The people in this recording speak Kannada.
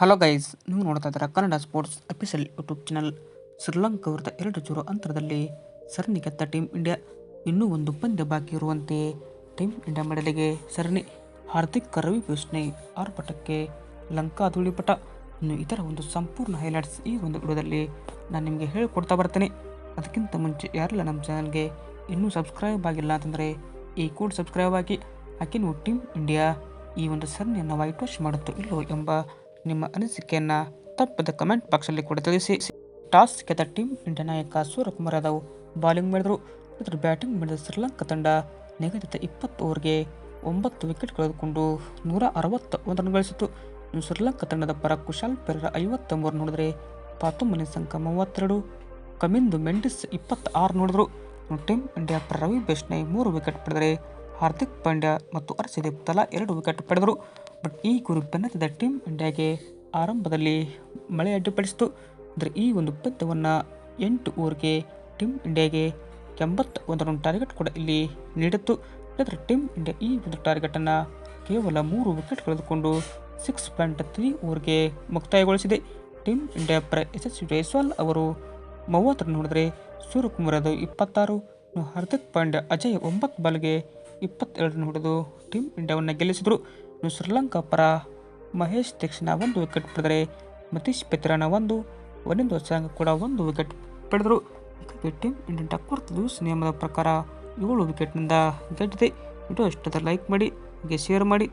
ಹಲೋ ಗೈಸ್ ನೀವು ನೋಡ್ತಾ ಇದ್ದೀರಾ Kannada sports official YouTube channel Sri Lanka ವಿರುದ್ಧ ಎರಡು ಜೀರೋ ಅಂತರದಲ್ಲಿ ಸರಣಿ ಗೆದ್ದ ಟೀಮ್ ಇಂಡಿಯಾ ಇನ್ನೂ ಒಂದು ಪಂದ್ಯ ಬಾಕಿ ಇರುವಂತೆ ಟೀಮ್ ಇಂಡಿಯಾ ಮೆಡಲಿಗೆ ಸರಣಿ ಹಾರ್ದಿಕ್ ರವಿ ಪಿಯೂಷ್ಣೆ ಆರ್ಭಟಕ್ಕೆ ಲಂಕಾ ಧೂಳಿಪಟ ಇನ್ನು ಇತರ ಒಂದು ಸಂಪೂರ್ಣ ಹೈಲೈಟ್ಸ್ ಈ ಒಂದು ವಿಡಿಯೋದಲ್ಲಿ ನಾನು ನಿಮಗೆ ಹೇಳಿಕೊಡ್ತಾ ಬರ್ತೇನೆ. ಅದಕ್ಕಿಂತ ಮುಂಚೆ ಯಾರೆಲ್ಲ ನಮ್ಮ ಚಾನಲ್ಗೆ ಇನ್ನೂ ಸಬ್ಸ್ಕ್ರೈಬ್ ಆಗಿಲ್ಲ ಅಂತಂದರೆ ಈ ಕೂಡ ಸಬ್ಸ್ಕ್ರೈಬ್ ಆಗಿ ಹಾಗೆ ನೀವು ಟೀಮ್ ಇಂಡಿಯಾ ಈ ಒಂದು ಸರಣಿಯನ್ನು ವೈಟ್ ವಾಶ್ ಮಾಡುತ್ತೋ ಇಲ್ಲೋ ಎಂಬ ನಿಮ್ಮ ಅನಿಸಿಕೆಯನ್ನು ತಪ್ಪದ ಕಮೆಂಟ್ ಬಾಕ್ಸಲ್ಲಿ ಕೂಡ ತಿಳಿಸಿ. ಟಾಸ್ ಗೆದ್ದ ಟೀಮ್ ಇಂಡಿಯಾ ನಾಯಕ ಸೂರ್ಯಕುಮಾರ್ ಯಾದವ್ ಬಾಲಿಂಗ್ ಮಾಡಿದರು. ಇದರ ಬ್ಯಾಟಿಂಗ್ ಮಾಡಿದ ಶ್ರೀಲಂಕಾ ತಂಡ ನಿಗದಿತ ಇಪ್ಪತ್ತು ಓವರ್ಗೆ ಒಂಬತ್ತು ವಿಕೆಟ್ ಕಳೆದುಕೊಂಡು ನೂರ ಅರವತ್ತ ಒಂದು ರನ್ ಗಳಿಸಿತು ಇನ್ನು ಶ್ರೀಲಂಕಾ ತಂಡದ ಪರ ಕುಶಾಲ್ ಪೆರೇರ ಐವತ್ತ ಮೂರು ನೋಡಿದರೆ ಪಾತುಮನಿ ಸಂಕ ಮೂವತ್ತೆರಡು, ಕಮಿಂದು ಮೆಂಡಿಸ್ ಇಪ್ಪತ್ತಾರು ನೋಡಿದ್ರು. ನೋಡಿದರು ಟೀಮ್ ಇಂಡಿಯಾ ಪರ ರವಿ ಬೇಷ್ಣೈ ಮೂರು ವಿಕೆಟ್ ಪಡೆದರೆ ಹಾರ್ದಿಕ್ ಪಾಂಡ್ಯ ಮತ್ತು ಹರ್ಷದೀಪ್ ತಲಾ ಎರಡು ವಿಕೆಟ್ ಪಡೆದರು. ಬಟ್ ಈ ಗುರು ಬೆನ್ನತ್ತಿದ ಟೀಮ್ ಇಂಡಿಯಾಗೆ ಆರಂಭದಲ್ಲಿ ಮಳೆ ಅಡ್ಡಿಪಡಿಸಿತು. ಅಂದರೆ ಈ ಒಂದು ಪಂದ್ಯವನ್ನು ಎಂಟು ಓವರ್ಗೆ ಟೀಮ್ ಇಂಡಿಯಾಗೆ ಎಂಬತ್ತ ಒಂದು ರನ್ ಟಾರ್ಗೆಟ್ ಕೂಡ ಇಲ್ಲಿ ನೀಡಿತ್ತು. ಆದರೆ ಟೀಮ್ ಇಂಡಿಯಾ ಈ ಒಂದು ಟಾರ್ಗೆಟನ್ನು ಕೇವಲ ಮೂರು ವಿಕೆಟ್ ಕಳೆದುಕೊಂಡು ಸಿಕ್ಸ್ ಪಾಯಿಂಟ್ ತ್ರೀ ಓವರ್ಗೆ ಮುಕ್ತಾಯಗೊಳಿಸಿದೆ. ಟೀಮ್ ಇಂಡಿಯಾ ಪರ ಯಶಸ್ವಿ ಜೈಸ್ವಾಲ್ ಅವರು ಮೂವತ್ತು ರನ್ ಹೊಡೆದರೆ ಸೂರ್ಯಕುಮಾರ್ ಅದು ಇಪ್ಪತ್ತಾರು, ಹಾರ್ದಿಕ್ ಪಾಂಡ್ಯ ಅಜಯ್ ಒಂಬತ್ತು ಬಾಲ್ಗೆ ಇಪ್ಪತ್ತೆರಡು ರನ್ ಹೊಡೆದು ಟೀಮ್ ಇಂಡಿಯಾವನ್ನು ಗೆಲ್ಲಿಸಿದರು. ಶ್ರೀಲಂಕಾ ಪರ ಮಹೇಶ್ ದೀಕ್ಷಣ ಒಂದು ವಿಕೆಟ್ ಪಡೆದರೆ ಮತೀಶ್ ಪೆತ್ರಾನ ಒಂದು, ವನಿಂದ ಸಾಂಗ್ ಕೂಡ ಒಂದು ವಿಕೆಟ್ ಪಡೆದರು. ಟೀಮ್ ಇಂಡಿಯನ್ ಟಕ್ಕರ್ ದಿವಸ ನಿಯಮದ ಪ್ರಕಾರ ಏಳು ವಿಕೆಟ್ನಿಂದ ಗೆದ್ದಿದೆ. ವಿಡಿಯೋ ಇಷ್ಟದ ಲೈಕ್ ಮಾಡಿ, ಹಾಗೆ ಶೇರ್ ಮಾಡಿ.